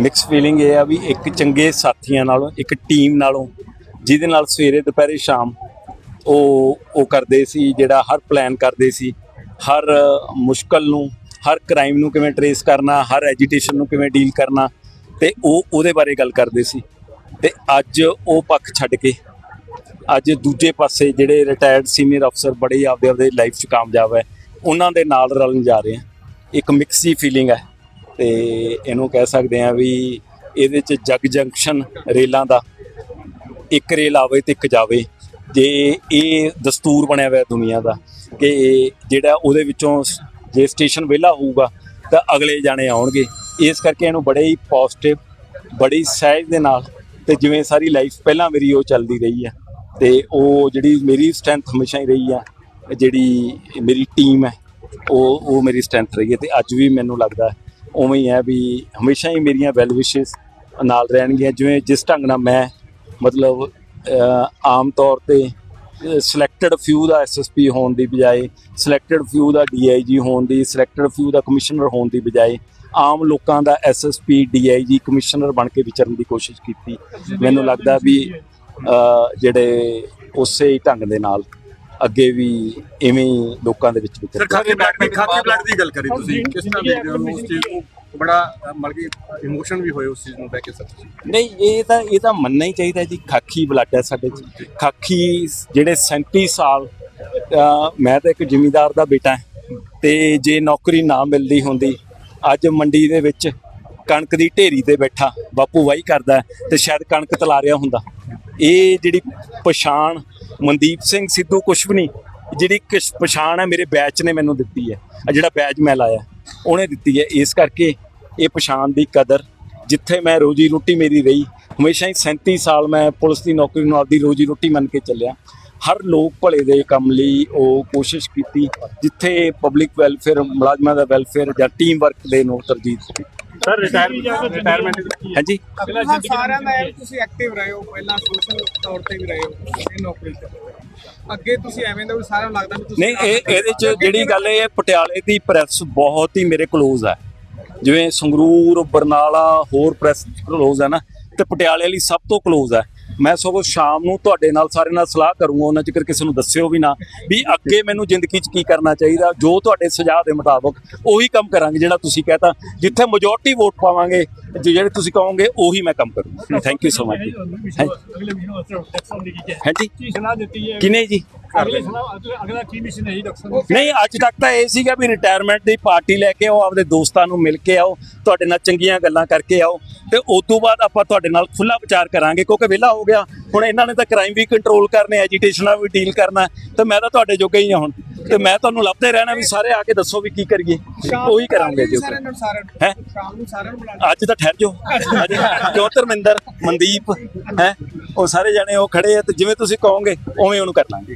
Mix feeling ਇਹ ਆ ਵੀ ਇੱਕ ਚੰਗੇ ਸਾਥੀਆਂ ਨਾਲੋਂ, ਇੱਕ ਟੀਮ ਨਾਲੋਂ, ਜਿਹਦੇ ਨਾਲ ਸਵੇਰੇ ਦੁਪਹਿਰੇ ਸ਼ਾਮ ਉਹ ਉਹ ਕਰਦੇ ਸੀ, ਜਿਹੜਾ ਹਰ ਪਲਾਨ ਕਰਦੇ ਸੀ, ਹਰ ਮੁਸ਼ਕਲ ਨੂੰ, ਹਰ ਕ੍ਰਾਈਮ ਨੂੰ ਕਿਵੇਂ ਟਰੇਸ ਕਰਨਾ, ਹਰ ਐਜੀਟੇਸ਼ਨ ਨੂੰ ਕਿਵੇਂ ਡੀਲ ਕਰਨਾ, ਤੇ ਉਹ ਉਹਦੇ ਬਾਰੇ ਗੱਲ ਕਰਦੇ ਸੀ। ਤੇ ਅੱਜ ਉਹ ਪੱਖ ਛੱਡ ਕੇ, ਅੱਜ ਦੂਜੇ ਪਾਸੇ ਜਿਹੜੇ ਰਿਟਾਇਰਡ ਸੀਨੀਅਰ ਅਫਸਰ ਬੜੇ ਆਪਦੇ ਆਪਦੇ ਲਾਈਫ 'ਚ ਕਾਮਯਾਬ ਹੈ, ਉਹਨਾਂ ਦੇ ਨਾਲ ਰਲਣ ਜਾ ਰਹੇ ਆ ਇੱਕ ਮਿਕਸ ਦੀ ਫੀਲਿੰਗ ਹੈ। ਤੇ ਇਹਨੂੰ ਕਹਿ ਸਕਦੇ ਆ ਵੀ ਇਹਦੇ 'ਚ ਜਗ ਜੰਕਸ਼ਨ ਰੇਲਾਂ ਦਾ ਇੱਕ ਰੇਲ ਆਵੇ ਤੇ ਇੱਕ ਜਾਵੇ, ਜੇ ਇਹ ਦਸਤੂਰ ਬਣਿਆ ਹੋਇਆ ਦੁਨੀਆ ਦਾ, ਕਿ ਜਿਹੜਾ ਉਹਦੇ ਵਿੱਚੋਂ ਸ- ਜੇ ਸਟੇਸ਼ਨ ਵਿਹਲਾ ਹੋਊਗਾ ਤਾਂ ਅਗਲੇ ਜਾਣੇ ਆਉਣਗੇ। ਇਸ ਕਰਕੇ ਇਹਨੂੰ ਬੜੇ ਹੀ ਪੋਜ਼ਿਟਿਵ ਬੜੀ ਸਹਿਜ ਦੇ ਨਾਲ ਤੇ ਜਿਵੇਂ ਸਾਰੀ ਲਾਈਫ ਪਹਿਲਾਂ ਮੇਰੀ ਉਹ ਚੱਲਦੀ ਰਹੀ ਹੈ ਤੇ ਉਹ ਜਿਹੜੀ ਮੇਰੀ ਸਟਰੈਂਥ ਹਮੇਸ਼ਾ ਹੀ ਰਹੀ ਆ ਜਿਹੜੀ ਮੇਰੀ ਟੀਮ ਹੈ, ਉਹ ਉਹ ਮੇਰੀ ਸਟਰੈਂਥ ਰਹੀ ਹੈ ਤੇ ਅੱਜ ਵੀ ਮੈਨੂੰ ਲੱਗਦਾ ਉਵੇਂ ਹੀ ਹੈ ਵੀ ਹਮੇਸ਼ਾ ਹੀ ਮੇਰੀਆਂ ਵੈਲ ਵਿਸ਼ੇਸ ਨਾਲ ਰਹਿਣਗੀਆਂ ਜਿਵੇਂ ਜਿਸ ਢੰਗ ਨਾਲ ਮੈਂ ਮਤਲਬ ਆਮ ਤੌਰ ਤੇ ਸਿਲੈਕਟਡ ਫਿਊ ਦਾ ਐਸਐਸਪੀ ਹੋਣ ਦੀ ਬਜਾਏ ਸਿਲੈਕਟਡ ਫਿਊ ਦਾ ਡੀਆਈਜੀ ਹੋਣ ਦੀ ਸਿਲੈਕਟਡ ਫਿਊ ਦਾ ਕਮਿਸ਼ਨਰ ਹੋਣ ਦੀ ਬਜਾਏ ਆਮ ਲੋਕਾਂ ਦਾ ਐਸਐਸਪੀ ਡੀਆਈਜੀ ਕਮਿਸ਼ਨਰ ਬਣ ਕੇ ਵਿਚਰਨ ਦੀ ਕੋਸ਼ਿਸ਼ ਕੀਤੀ। ਮੈਨੂੰ ਲੱਗਦਾ ਵੀ ਜਿਹੜੇ ਉਸੇ ਹੀ ਢੰਗ ਦੇ ਨਾਲ ਅੱਗੇ ਵੀ ਇਵੇਂ ਹੀ ਲੋਕਾਂ ਦੇ ਵਿੱਚ ਵਿਚਰ ਸਰ ਖਾਕੀ ਬਲੱਡ ਦੀ ਖਾਕੀ ਬਲੱਡ ਦੀ ਗੱਲ ਕਰੀ ਤੁਸੀਂ। ਕਿਸ ਤਰ੍ਹਾਂ ਦੇਖਦੇ ਹੋ ਉਸ ਚੀਜ਼ ਨੂੰ? ਬੜਾ ਅ, ਮਤਲਬ ਕਿ ਇਮੋਸ਼ਨ ਵੀ ਹੋਏ ਉਸ ਚੀਜ਼ ਨੂੰ ਲੈ ਕੇ ਸਰ ਤੁਸੀਂ। ਨਹੀਂ ਇਹ ਤਾਂ ਇਹ ਤਾਂ ਮੰਨਣਾ ਹੀ ਚਾਹੀਦਾ ਜੀ ਖਾਕੀ ਬਲੱਡ ਹੈ ਸਾਡੇ ਚ। ਖਾਕੀ ਜਿਹੜੇ 37 ਸਾਲ ਮੈਂ ਤਾਂ ਇੱਕ ਜ਼ਿਮੀਂਦਾਰ ਦਾ ਬੇਟਾ ਹਾਂ। ਤੇ ਜੇ ਨੌਕਰੀ ਨਾ ਮਿਲਦੀ ਹੁੰਦੀ ਅੱਜ ਮੰਡੀ ਦੇ ਵਿੱਚ ਕਣਕ ਦੀ ਢੇਰੀ ਤੇ ਬੈਠਾ ਬਾਪੂ ਵਾਹੀ ਕਰਦਾ ਤੇ ਸ਼ਾਇਦ ਕਣਕ ਤਲਾ ਰਿਹਾ ਹੁੰਦਾ। ਇਹ ਜਿਹੜੀ ਪਛਾਣ ਮਨਦੀਪ ਸਿੰਘ ਸਿੱਧੂ ਕੁਛ ਵੀ ਨਹੀਂ, ਜਿਹੜੀ ਕਿਸ ਪਛਾਣ ਹੈ ਮੇਰੇ ਬੈਚ ਨੇ ਮੈਨੂੰ ਦਿੱਤੀ ਹੈ। ਆ ਜਿਹੜਾ ਬੈਚ ਮੈਂ ਲਾਇਆ, ਉਹਨੇ ਦਿੱਤੀ ਹੈ। ਇਸ ਕਰਕੇ ਇਹ ਪਛਾਣ ਦੀ ਕਦਰ, ਜਿੱਥੇ ਮੈਂ ਰੋਜੀ ਰੋਟੀ ਮੇਰੀ ਰਹੀ, ਹਮੇਸ਼ਾ ਹੀ 37 ਸਾਲ ਮੈਂ ਪੁਲਿਸ ਦੀ ਨੌਕਰੀ ਨੂੰ ਆਪਦੀ ਰੋਜੀ ਰੋਟੀ ਮੰਨ ਕੇ ਚੱਲਿਆ। ਹਰ ਲੋਕ ਭਲੇ ਦੇ ਕੰਮ ਲਈ ਉਹ ਕੋਸ਼ਿਸ਼ ਕੀਤੀ, ਜਿੱਥੇ ਪਬਲਿਕ ਵੈਲਫੇਅਰ ਮੁਲਾਜ਼ਮਾਂ ਦਾ ਵੈਲਫੇਅਰ ਜਾਂ ਟੀਮ ਵਰਕ ਦੇ ਨੂੰ ਤਰਜੀਹ ਦਿੱਤੀ। ਸਰ ਰਿਟਾਇਰਮੈਂਟ ਹਾਂਜੀ। ਸਾਰਿਆਂ ਦਾ ਇਹ ਤੁਸੀਂ ਐਕਟਿਵ ਰਹੇ ਹੋ ਪਹਿਲਾਂ ਸੋਸ਼ਲ ਤੌਰ ਤੇ ਵੀ ਰਹੇ ਹੋ ਇਹ ਨੌਕਰੀ ਤੇ ਅੱਗੇ ਤੁਸੀਂ ਐਵੇਂ ਦਾ ਵੀ ਸਾਰਿਆਂ ਨੂੰ ਲੱਗਦਾ ਵੀ ਤੁਸੀਂ ਨਹੀਂ ਇਹ ਇਹਦੇ ਚ ਜਿਹੜੀ ਗੱਲ ਇਹ ਹੈ ਪਟਿਆਲੇ ਦੀ ਪ੍ਰੈਸ ਬਹੁਤ ਹੀ ਮੇਰੇ ਕਲੋਜ਼ ਹੈ ਜਿਵੇਂ ਸੰਗਰੂਰ ਬਰਨਾਲਾ ਹੋਰ ਪ੍ਰੈਸ ਕਲੋਜ਼ ਹੈ ਨਾ ਤੇ ਪਟਿਆਲੇ ਵਾਲੀ ਸਭ ਤੋਂ ਕਲੋਜ਼ ਹੈ ਮੈਂ ਸਗੋਂ ਸ਼ਾਮ ਨੂੰ ਤੁਹਾਡੇ ਨਾਲ ਸਾਰੇ ਨਾਲ ਸਲਾਹ ਕਰੂੰਗਾ ਉਹਨਾਂ ਚਿਕਰ ਕਿਸੇ ਨੂੰ ਦੱਸਿਓ ਵੀ ਨਾ ਵੀ ਅੱਗੇ ਮੈਨੂੰ ਜ਼ਿੰਦਗੀ 'ਚ ਕੀ ਕਰਨਾ ਚਾਹੀਦਾ ਜੋ ਤੁਹਾਡੇ ਸੁਝਾਅ ਦੇ ਮੁਤਾਬਕ ਉਹੀ ਕੰਮ ਕਰਾਂਗੇ ਜਿਹੜਾ ਤੁਸੀਂ ਕਹਤਾ ਜਿੱਥੇ ਮੈਜੋਰਟੀ ਵੋਟ ਪਾਵਾਂਗੇ ਜਿਹੜੇ ਤੁਸੀਂ ਕਹੋਗੇ ਉਹੀ ਮੈਂ ਕੰਮ ਕਰੂੰਗਾ। ਥੈਂਕ ਯੂ ਸੋ ਮਚ ਹਾਂਜੀ। ਕੀ ਸਲਾਹ ਦਿੱਤੀ ਹੈ? ਕਿਨੇ ਜੀ? ਅਗਲੇ ਸਲਾਹ ਅਗਲਾ ਕੀ ਮਿਸ਼ਨ ਹੈ ਜੀ ਡਾਕਟਰ ਸਾਹਿਬ? ਨਹੀਂ ਅੱਜ ਤੱਕ ਤਾਂ ਇਹ ਸੀਗਾ ਵੀ ਰਿਟਾਇਰਮੈਂਟ ਦੀ ਪਾਰਟੀ ਲੈ ਕੇ ਆਓ ਆਪਦੇ ਦੋਸਤਾਂ ਨੂੰ ਮਿਲ ਕੇ ਆਓ ਤੁਹਾਡੇ ਨਾਲ ਚੰਗੀਆਂ ਗੱਲਾਂ ਕਰਕੇ ਆਓ ਤੇ ਉਸ ਤੋਂ ਬਾਅਦ ਆਪਾਂ ਤੁਹਾਡੇ ਨਾਲ ਖੁੱਲਾ ਵਿਚਾਰ ਕਰਾਂਗੇ ਕਿਉਂਕਿ ਵਿਹਲਾ ਹੋ ਗਿਆ। ਹੁਣ ਇਹਨਾਂ ਨੇ ਤਾਂ ਕ੍ਰਾਈਮ ਵੀ ਕੰਟਰੋਲ ਕਰਨੇ ਐਜੀਟੇਸ਼ਨ ਵੀ ਡੀਲ ਕਰਨਾ ਤੇ ਮੈਂ ਤਾਂ ਤੁਹਾਡੇ ਜੋਗਾ ਹੀ ਆ ਹੁਣ। ਤੇ ਮੈਂ ਤੁਹਾਨੂੰ ਲੱਭਦੇ ਰਹਿਣਾ ਵੀ ਸਾਰੇ ਆ ਕੇ ਦੱਸੋ ਵੀ ਕੀ ਕਰੀਏ। ਉਹੀ ਕਰਾਂਗੇ ਜੀ ਸਾਰਿਆਂ ਨੂੰ ਸਾਰਿਆਂ ਨੂੰ। ਹੈਂ? ਸ਼ਾਮ ਨੂੰ ਸਾਰਿਆਂ ਨੂੰ ਬੁਲਾਣਾ ਅੱਜ ਤਾਂ ਠਹਿਰ ਜਾਓ। ਕਿਉਂ ਧਰਮਿੰਦਰ ਮਨਦੀਪ ਹੈ? ਉਹ ਸਾਰੇ ਜਣੇ ਉਹ ਖੜੇ ਆ ਤੇ ਜਿਵੇਂ ਤੁਸੀਂ ਕਹੋਗੇ ਉਵੇਂ ਉਹਨੂੰ ਕਰ ਲਾਂਗੇ।